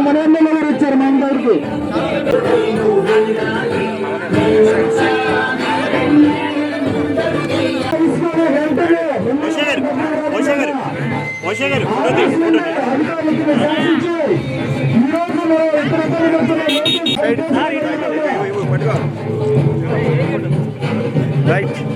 మన ఎమ్మెల్యే గారు వచ్చారు మన దగ్గరికి ఎంతో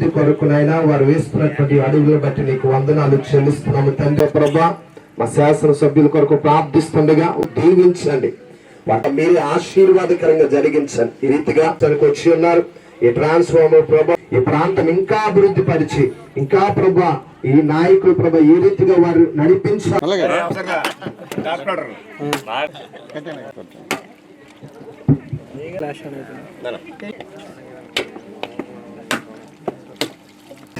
అభివృద్ధి కొరకునైనా వారు వేస్తున్నటువంటి అడుగులు బట్టి నీకు వందనాలు చెల్లిస్తున్నాము తండ్రి ప్రభా. మా శాసన సభ్యుల కొరకు ప్రార్థిస్తుండగా దీవించండి. వాటి మీరు ఆశీర్వాదకరంగా జరిగించండి. ఈ రీతిగా తనకు వచ్చి ఉన్నారు. ఈ ట్రాన్స్ఫార్మర్ ప్రభా ఈ ప్రాంతం ఇంకా అభివృద్ధి పరిచి ఇంకా ప్రభా ఈ నాయకులు ప్రభా ఏ రీతిగా వారు నడిపించాలి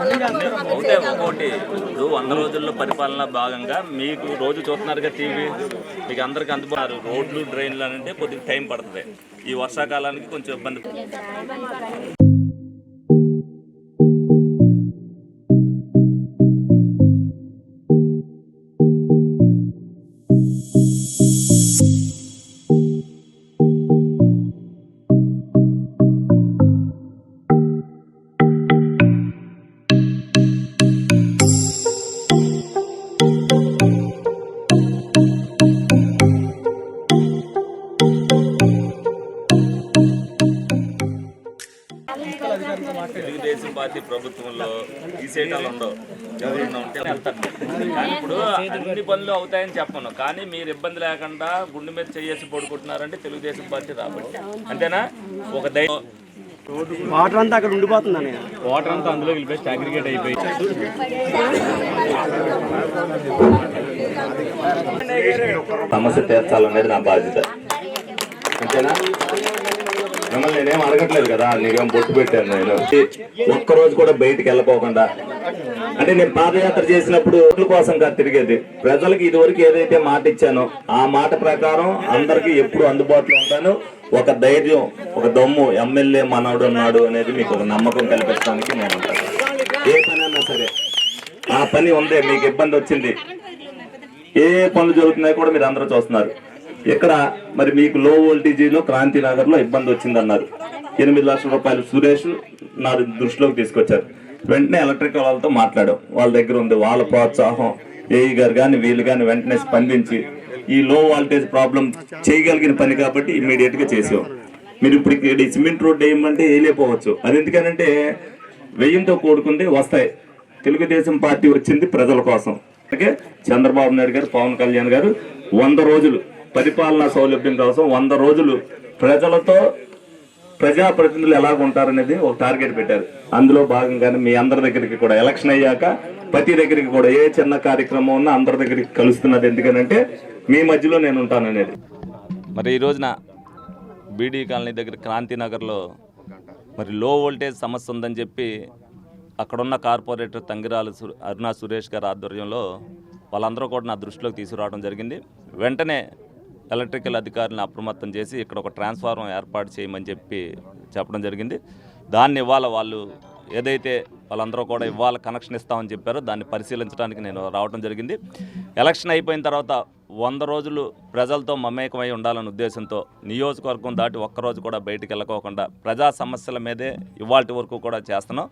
ఒకటే ఒకటి ఇప్పుడు వంద రోజుల్లో పరిపాలన భాగంగా మీకు రోజు చూస్తున్నారుగా టీవీ. మీకు అందరికి అందుబాటు రోడ్లు డ్రైన్లు అంటే కొద్దిగా టైం పడుతుంది. ఈ వర్షాకాలానికి కొంచెం ఇబ్బంది. ప్రభుత్వంలో తీసేటాలు ఉండవు. ఎవరైనా ఉంటే వెళ్తారు. కానీ ఇప్పుడు అన్ని పనులు అవుతాయని చెప్పను. కానీ మీరు ఇబ్బంది లేకుండా గుండె మీద చేసి పడుకుంటున్నారంటే తెలుగుదేశం పార్టీ రాబట్టి. అంతేనా? ఒక ధైర్యం వాటర్ అంతా అక్కడ ఉండిపోతుందని వాటర్ అంతా అందులో వెళ్ళిపోయి అగ్రిగేట్ అయిపోయి. సమస్య తీర్చాలనేది నా బాధ్యత. అంతేనా? మిమ్మల్ని నేనేం అడగట్లేదు కదా నీకేం బొట్టు పెట్టాను నేను. ఒక్కరోజు కూడా బయటికి వెళ్ళకోకుండా అంటే నేను పాదయాత్ర చేసినప్పుడు ఓట్ల కోసం కాదు తిరిగేది. ప్రజలకు ఇదివరకు ఏదైతే మాట ఇచ్చానో ఆ మాట ప్రకారం అందరికి ఎప్పుడు అందుబాటులో ఉంటాను. ఒక ధైర్యం ఒక దమ్ము ఎమ్మెల్యే మనవడు ఉన్నాడు అనేది మీకు ఒక నమ్మకం కల్పించడానికి నేను ఉంటాను. ఏ పని అన్నా సరే. ఆ పని ఉందే మీకు ఇబ్బంది వచ్చింది. ఏ పనులు జరుగుతున్నాయో కూడా మీరు అందరూ చూస్తున్నారు. ఇక్కడ మరి మీకు లో వోల్టేజీలో క్రాంతి నగర్లో ఇబ్బంది వచ్చిందన్నారు. ఎనిమిది లక్షల రూపాయలు సురేష్ నా దృష్టిలోకి తీసుకొచ్చారు. వెంటనే ఎలక్ట్రికల్ వాళ్ళతో మాట్లాడాం. వాళ్ళ దగ్గర ఉంది. వాళ్ళ ప్రోత్సాహం ఏఈ గారు కానీ వీళ్ళు కానీ వెంటనే స్పందించి ఈ లో వోల్టేజ్ ప్రాబ్లం చేయగలిగిన పని కాబట్టి ఇమ్మీడియట్గా చేసాం. మీరు ఇప్పుడు ఇక్కడ సిమెంట్ రోడ్ వేయమంటే వేయలేకపోవచ్చు అది ఎందుకనంటే వెయ్యంతో కూడుకుంది వస్తాయి. తెలుగుదేశం పార్టీ వచ్చింది ప్రజల కోసం. అలాగే చంద్రబాబు నాయుడు గారు పవన్ కళ్యాణ్ గారు వంద రోజులు పరిపాలనా సౌలభ్యం కోసం వంద రోజులు ప్రజలతో ప్రజాప్రతినిధులు ఎలాగ ఉంటారనేది ఒక టార్గెట్ పెట్టారు. అందులో భాగంగానే మీ అందరి దగ్గరికి కూడా ఎలక్షన్ అయ్యాక ప్రతి దగ్గరికి కూడా ఏ చిన్న కార్యక్రమం ఉన్నా అందరి దగ్గరికి కలుస్తున్నది ఎందుకనంటే మీ మధ్యలో నేను ఉంటాననేది మరి ఈ రోజున బీడీ కాలనీ దగ్గర క్రాంతినగర్లో మరి లో వోల్టేజ్ సమస్య ఉందని చెప్పి అక్కడున్న కార్పొరేటర్ తంగిరాలు అరుణా సురేష్ గారి ఆధ్వర్యంలో వాళ్ళందరూ కూడా నా దృష్టిలోకి తీసుకురావడం జరిగింది. వెంటనే ఎలక్ట్రికల్ అధికారులను అప్రమత్తం చేసి ఇక్కడ ఒక ట్రాన్స్ఫార్మర్ ఏర్పాటు చేయమని చెప్పి చెప్పడం జరిగింది. దాన్ని ఇవాళ వాళ్ళు ఏదైతే వాళ్ళందరూ కూడా ఇవాళ కనెక్షన్ ఇస్తామని చెప్పారో దాన్ని పరిశీలించడానికి నేను రావడం జరిగింది. ఎలక్షన్ అయిపోయిన తర్వాత వంద రోజులు ప్రజలతో మమేకమై ఉండాలనే ఉద్దేశంతో నియోజకవర్గం దాటి ఒక్కరోజు కూడా బయటికి వెళ్ళకోకుండా ప్రజా సమస్యల మీదే ఇవాళ వరకు కూడా చేస్తున్నాం.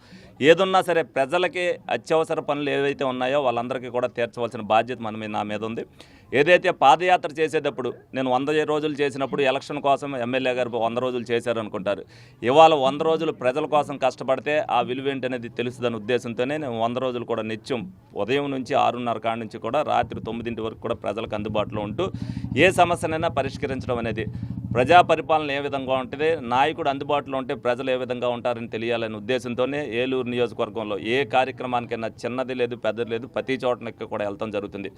ఏదున్నా సరే ప్రజలకి అత్యవసర పనులు ఏవైతే ఉన్నాయో వాళ్ళందరికీ కూడా తీర్చవలసిన బాధ్యత మన మీద నా మీద ఉంది. ఏదైతే పాదయాత్ర చేసేటప్పుడు నేను వంద రోజులు చేసినప్పుడు ఎలక్షన్ కోసం ఎమ్మెల్యే గారు వంద రోజులు చేశారు అనుకుంటారు. ఇవాళ వంద రోజులు ప్రజల కోసం కష్టపడితే ఆ విలువ ఏంటనేది తెలుస్తుందనే ఉద్దేశంతోనే నేను వంద రోజులు కూడా నిత్యం ఉదయం నుంచి ఆరున్నర కాడ నుంచి కూడా రాత్రి తొమ్మిదింటి వరకు కూడా ప్రజలకు అందుబాటులో ఉంటూ ఏ సమస్యనైనా పరిష్కరించడం అనేది ప్రజా పరిపాలన ఏ విధంగా ఉంటుంది నాయకుడు అందుబాటులో ఉంటే ప్రజలు ఏ విధంగా ఉంటారని తెలియాలనే ఉద్దేశంతోనే ఏలూరు నియోజకవర్గంలో ఏ కార్యక్రమానికైనా చిన్నది లేదు పెద్దది లేదు ప్రతి చోటకి కూడా వెళ్తాం జరుగుతుంది.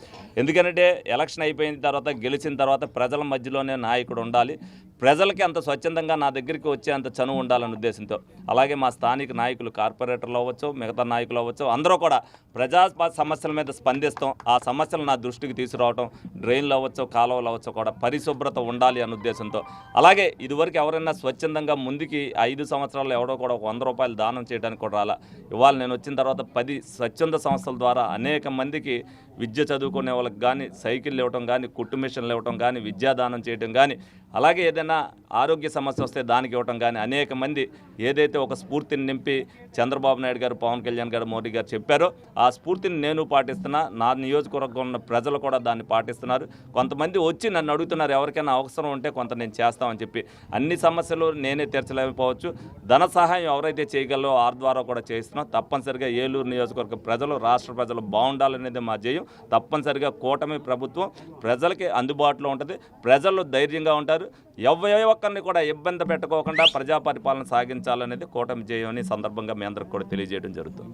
ఎందుకంటే ఎలక్షన్ అయిపోయిన తర్వాత గెలిచిన తర్వాత ప్రజల మధ్యలోనే నాయకుడు ఉండాలి. ప్రజలకి అంత స్వచ్ఛందంగా నా దగ్గరికి వచ్చే అంత చనువు ఉండాలనే ఉద్దేశంతో. అలాగే మా స్థానిక నాయకులు కార్పొరేటర్లు అవ్వచ్చు మిగతా నాయకులు అవ్వచ్చు అందరూ కూడా ప్రజా సమస్యల మీద స్పందిస్తాం. ఆ సమస్యలు నా దృష్టికి తీసుకురావటం డ్రైన్లు అవ్వచ్చు కాలువలు అవ్వచ్చు కూడా పరిశుభ్రత ఉండాలి అనే ఉద్దేశంతో. అలాగే ఇదివరకు ఎవరైనా స్వచ్ఛందంగా ముందుకి ఐదు సంవత్సరాలు ఎవడో కూడా ఒక వంద రూపాయలు దానం చేయడానికి కూడా రాలా. ఇవాళ నేను వచ్చిన తర్వాత పది స్వచ్ఛంద సంస్థల ద్వారా అనేక మందికి విద్య చదువుకునే వాళ్ళకి కానీ సైకిళ్ళు ఇవ్వటం కానీ కుట్టు మిషన్లు ఇవ్వటం కానీ విద్యాదానం చేయటం కానీ అలాగే ఏదైనా ఆరోగ్య సమస్య వస్తే దానికి ఇవ్వటం కానీ అనేక మంది ఏదైతే ఒక స్ఫూర్తిని నింపి చంద్రబాబు నాయుడు గారు పవన్ కళ్యాణ్ గారు మోడీ గారు చెప్పారో ఆ స్ఫూర్తిని నేను పాటిస్తున్నా. నా నియోజకవర్గం ఉన్న ప్రజలు కూడా దాన్ని పాటిస్తున్నారు. కొంతమంది వచ్చి నన్ను అడుగుతున్నారు ఎవరికైనా అవసరం ఉంటే కొంత నేను చేస్తామని చెప్పి. అన్ని సమస్యలు నేనే తీర్చలేకపోవచ్చు. ధన సహాయం ఎవరైతే చేయగలరో ఆ ద్వారా కూడా చేస్తున్నాం తప్పనిసరిగా ఏలూరు నియోజకవర్గ ప్రజలు రాష్ట్ర ప్రజలు బాగుండాలనేది మా జయం తప్పనిసరిగా కూటమి ప్రభుత్వం ప్రజలకి అందుబాటులో ఉంటుంది. ప్రజలు ధైర్యంగా ఉంటారు. ఎవరి ఒక్కరిని కూడా ఇబ్బంది పెట్టుకోకుండా ప్రజా పరిపాలన సాగించాలనేది కూటమి జయం సందర్భంగా మీ అందరికి కూడా తెలియజేయడం జరుగుతుంది.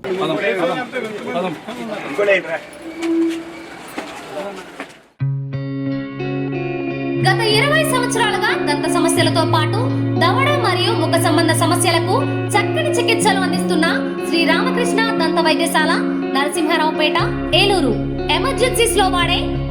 గత ఇరవై సంవత్సరాలుగా దంత సమస్యలతో పాటు దవడ మరియు ముఖ సంబంధ సమస్యలకు చక్కని చికిత్సలు అందిస్తున్న శ్రీ రామకృష్ణ దంత వైద్యశాల నరసింహారావుపేట ఏలూరు. ఎమర్జెన్సీస్లో వాడే